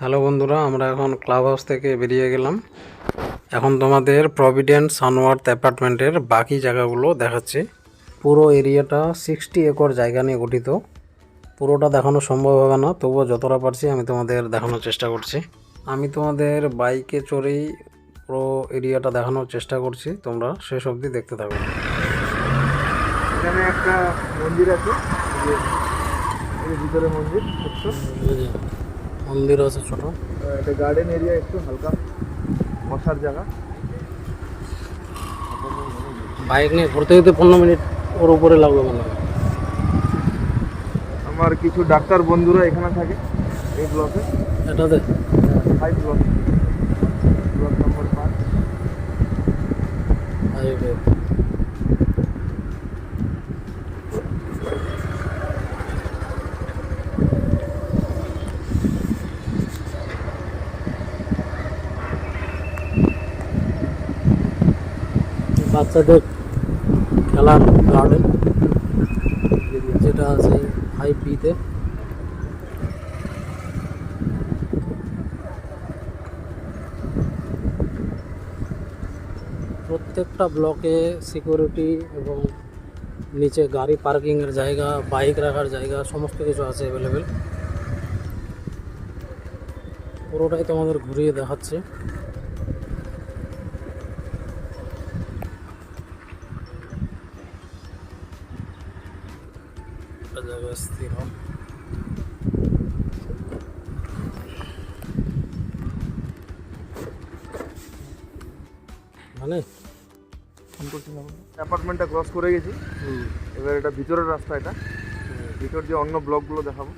Hello বন্ধুরা আমরা এখন ক্লাব হাউস থেকে বেরিয়ে গেলাম। এখন তোমাদের প্রভিডেন্ট সানওয়ার্থ অ্যাপার্টমেন্টের বাকি জায়গাগুলো দেখাচ্ছি। পুরো এরিয়াটা সিক্সটি একর জায়গা নিয়ে গঠিত। পুরোটা দেখানো সম্ভব হবে না তবুও যতটা পারছি আমি তোমাদের দেখানোর চেষ্টা করছি। আমি তোমাদের বাইকে চড়েই পুরো এরিয়াটা দেখানোর চেষ্টা করছি তোমরা শেষ অবধি দেখতে থাকো। এখানে একটা মন্দির আছে ভিতরে মন্দির মন্দির আছে ছোট। একটা গার্ডেন এরিয়া একটু হালকা বসার জায়গা। বাইক নিয়ে ঘুরতে যেতে পনেরো মিনিট ওর উপরে লাগবে মনে হয়। আমার কিছু ডাক্তার বন্ধুরা এখানে থাকে এই ব্লকে এটাতে? ফাইভ ব্লক ব্লক নম্বর পাঁচ বাচ্চাদের খেলার গার্ডেন যেটা আছে ফাইভ পিতে প্রত্যেকটা ব্লকে সিকিউরিটি এবং নিচে গাড়ি পার্কিংয়ের জায়গা বাইক রাখার জায়গা, সমস্ত কিছু আছে অ্যাভেলেবেল পুরোটাই তোমাদের ঘুরিয়ে দেখাচ্ছে। হও। মানে? ফোন করছি না অ্যাপার্টমেন্টটা ক্রস করে গেছি। এবার এটা ভিতরের রাস্তা এটা। ভিতর যে অন্য ব্লকগুলো দেখাবো।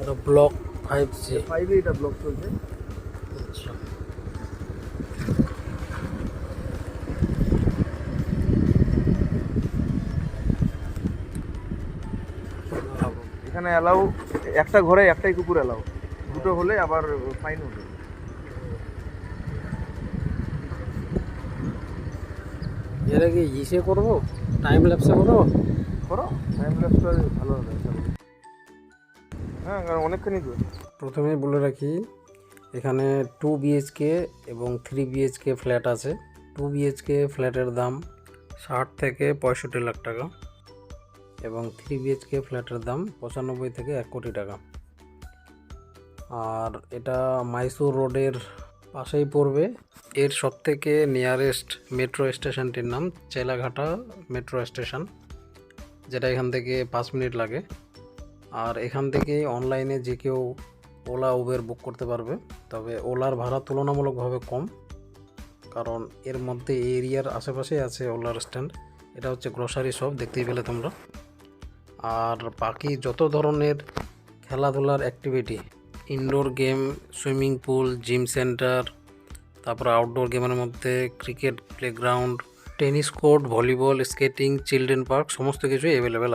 এটা ব্লক ফাইভ জি ফাইভে এটা ব্লক চলছে। আচ্ছা। এখানে অ্যালাউ একটা ঘরে একটাই কুকুর অ্যালাউ দুটো হলে আবার ফাইন হবে এরা কি ইসে করব? টাইম ল্যাপসে করব? করো টাইম ল্যাপসটা ভালো হবে হ্যাঁ কারণ অনেকখানি দূর। প্রথমেই বলে রাখি এখানে টু বিএইচকে এবং থ্রি বিএইচকে ফ্ল্যাট আছে। টু বিএইচকে ফ্ল্যাটের দাম ষাট থেকে পঁয়ষট্টি লাখ টাকা। এবং থ্রি বিএইচকে ফ্ল্যাটের দাম পঁচানব্বই থেকে এক কোটি টাকা। আর এটা মাইসুর রোডের পাশেই পড়বে। এর সবথেকে নিয়ারেস্ট মেট্রো স্টেশনটির নাম চেলাঘাটা মেট্রো স্টেশন যেটা এখান থেকে পাঁচ মিনিট লাগে। আর এখান থেকে অনলাইনে যে কেউ ওলা উবের বুক করতে পারবে। তবে ওলার ভাড়া তুলনামূলকভাবে কম, কারণ এর মধ্যে এরিয়ার আশেপাশেই আছে ওলার স্ট্যান্ড এটা হচ্ছে গ্রোসারি শপ দেখতেই পেলে তোমরা। আর বাকি যত ধরনের খেলাধুলার activity indoor game swimming pool gym centre তারপর আউটডোর গেমের মধ্যে cricket playground tennis court volleyball skating children park সমস্ত কিছুই অ্যাভেলেবেল